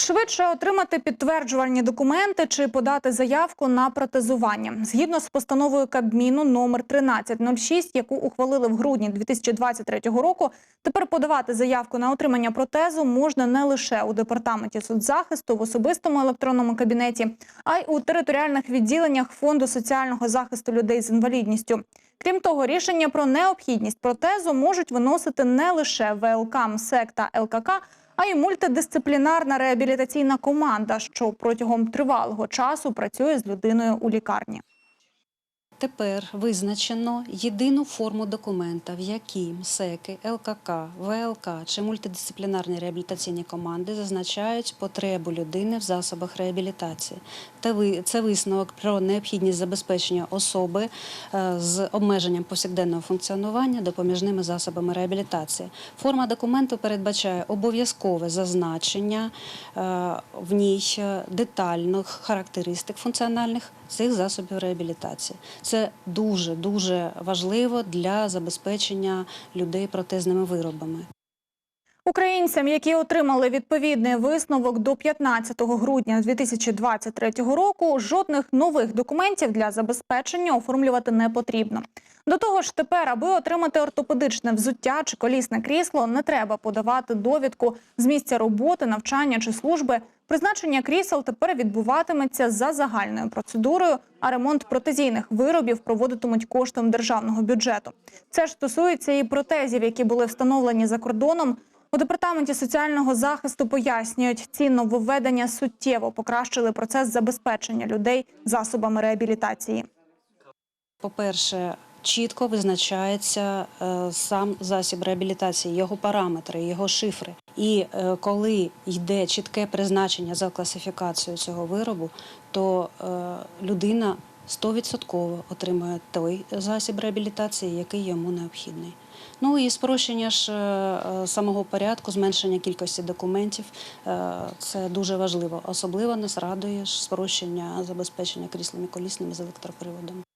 Швидше отримати підтверджувальні документи чи подати заявку на протезування. Згідно з постановою Кабміну номер 1306, яку ухвалили в грудні 2023 року, тепер подавати заявку на отримання протезу можна не лише у департаменті соцзахисту в особистому електронному кабінеті, а й у територіальних відділеннях фонду соціального захисту людей з інвалідністю. Крім того, рішення про необхідність протезу можуть виносити не лише ВЛК, МСЕК та ЛКК, а й мультидисциплінарна реабілітаційна команда, що протягом тривалого часу працює з людиною у лікарні. Тепер визначено єдину форму документа, в якій МСЕКи, ЛКК, ВЛК чи мультидисциплінарні реабілітаційні команди зазначають потребу людини в засобах реабілітації. Це висновок про необхідність забезпечення особи е, з обмеженням повсякденного функціонування допоміжними засобами реабілітації. Форма документу передбачає обов'язкове зазначення е, в ній е, детальних характеристик функціональних цих засобів реабілітації. Це дуже дуже важливо для забезпечення людей протезними виробами. Українцям, які отримали відповідний висновок до 15 грудня 2023 року, жодних нових документів для забезпечення оформлювати не потрібно. До того ж, тепер, аби отримати ортопедичне взуття чи колісне крісло, не треба подавати довідку з місця роботи, навчання чи служби. Призначення крісел тепер відбуватиметься за загальною процедурою, а ремонт протезійних виробів проводитимуть коштом державного бюджету. Це ж стосується і протезів, які були встановлені за кордоном. У департаменті соціального захисту пояснюють, ці нововведення суттєво покращили процес забезпечення людей засобами реабілітації. По-перше, чітко визначається е, сам засіб реабілітації, його параметри, його шифри. І е, коли йде чітке призначення за класифікацією цього виробу, то е, людина 100% отримує той засіб реабілітації, який йому необхідний. Ну і спрощення ж е, е, самого порядку, зменшення кількості документів е, це дуже важливо. Особливо нас радує спрощення забезпечення кріслами колісними з електроприводом.